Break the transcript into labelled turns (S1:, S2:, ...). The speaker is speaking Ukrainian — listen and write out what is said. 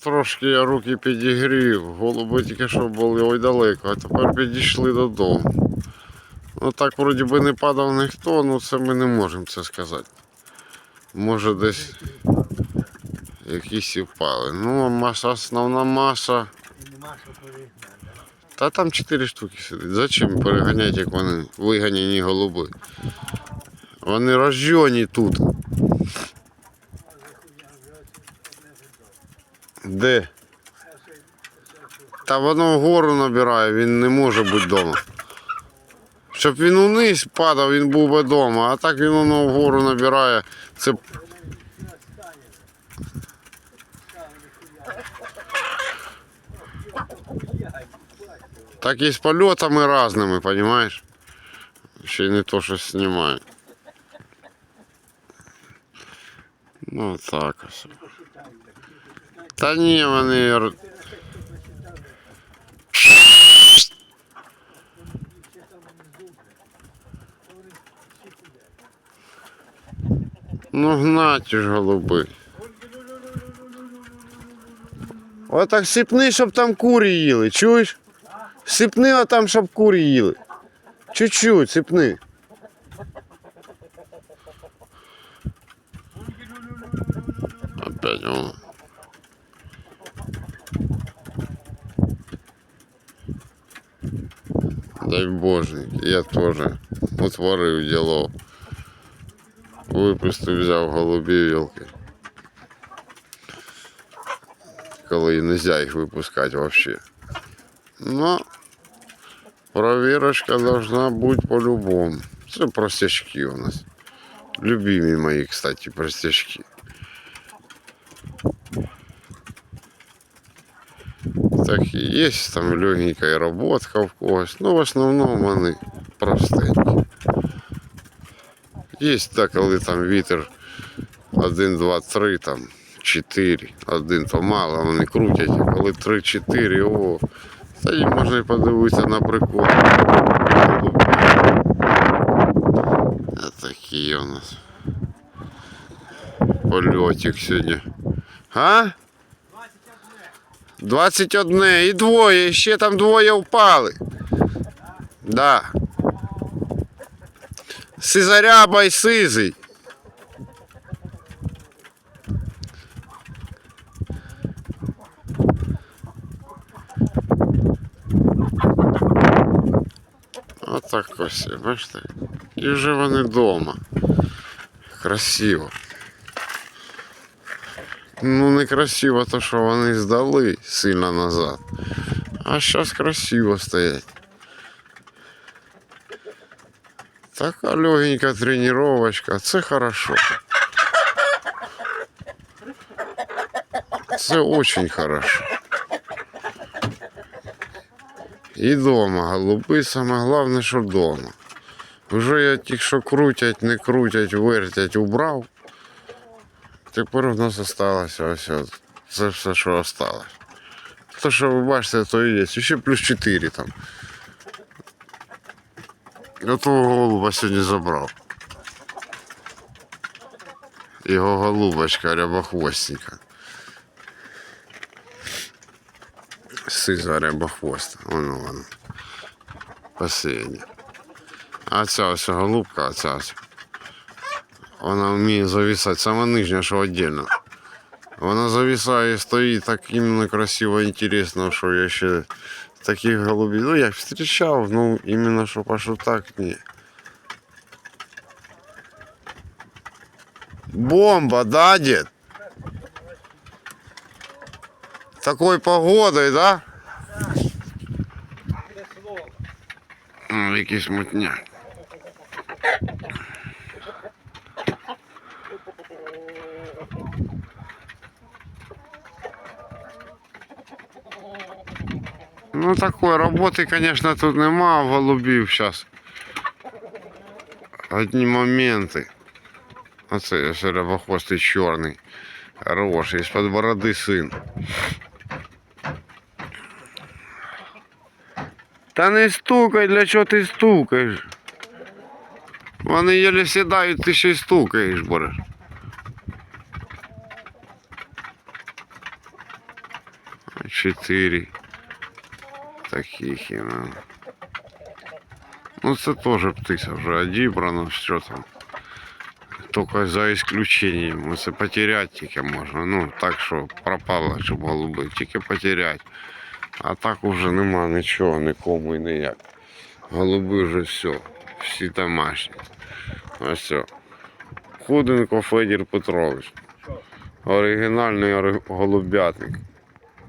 S1: трошки я руки підігрів, голуби тільки що були ой далеко, а тепер підійшли додому. Ну так вроді би не падав ніхто, ну це ми не можемо це сказати. Може десь якісь і впали. Ну, маса, основна маса. Та там 4 штуки сидить. Зачем переганяти, як вони виганяні голуби? Вони рождені тут. Де? Та воно вгору набирає, він не може бути вдома. Щоб він униз падав, він був би вдома, а так він воно вгору набирає. Це так і з польотами різними, розумієш? Ще не то, що знімає. Ну так ось. Та ні, вони. Ну гнаті ж голуби. Отак сипни, щоб там курі їли, чуєш? Сипни отам, щоб курі їли. Чуть-чуть сипни. Опять он. Дай Боже, я тоже утворив діло. Випустив, взяв голубів вілки. Коли не можна їх випускати взагалі. Ну, провірочка должна бути по-любому. Це простячки у нас. Любимі мої, кстати, простячки. Так і є там легенька і роботка в когось. Ну, в основному вони простенькі. Є так, коли там вітер 1, 2, 3, там 4, один то мало, вони крутять, а коли 3-4, о, тоді можна і подивитися на прикол. А такі у нас. Польотик сьогодні. А? 21 і двоє, ще там двоє впали. Да. Сизаряба і сизий. Отак ось, бачите? І вже вони вдома. Красиво. Ну, не красиво то, що вони здали сильно назад. А зараз красиво стоять. Така легенька тренировочка, це хорошо. Це очень хорошо. І дома, голуби, саме головне, що вдома. Вже я тих, що крутять, не крутять, вертять, убрав. Тепер в нас осталося ось. от. Це все, що осталось. То, що ви бачите, то і є. Ще плюс 4 там. Я того голуба сьогодні забрав. Його голубочка рябохвостенька. Сиза рябохвоста. Воно воно. Последня. А ця ось голубка, оця ось. Вона вміє зависати, саме нижня, що віддільно. Вона зависає і стоїть так іменно красиво, інтересно, що я ще таких голубів. Ну, я зустрічав, ну іменно, що пашу так, ні. Бомба, да, дед? Такой погодой, да?
S2: Це слово.
S1: М, Якийсь мутняк. Ну такой роботи, конечно, тут нема голубів зараз. Одні моменти. Оце рябохвостий чорний. Хороший, з-під бороди син. Та не стукай, для чого ти стукаєш? Вони єлі сідають, ти ще й стукаєш, бореш. Чотири таких іменно. Ну це теж птиця вже одібрано, що там. Тільки за исключением. Це потеряти тільки можна. Ну, так що пропало, щоб голуби. Тільки потеряти. А так уже нема нічого, нікому і ніяк. Голуби вже все. Всі домашні. Ось все. Худенко Федір Петрович. Оригінальний ори- голубятник.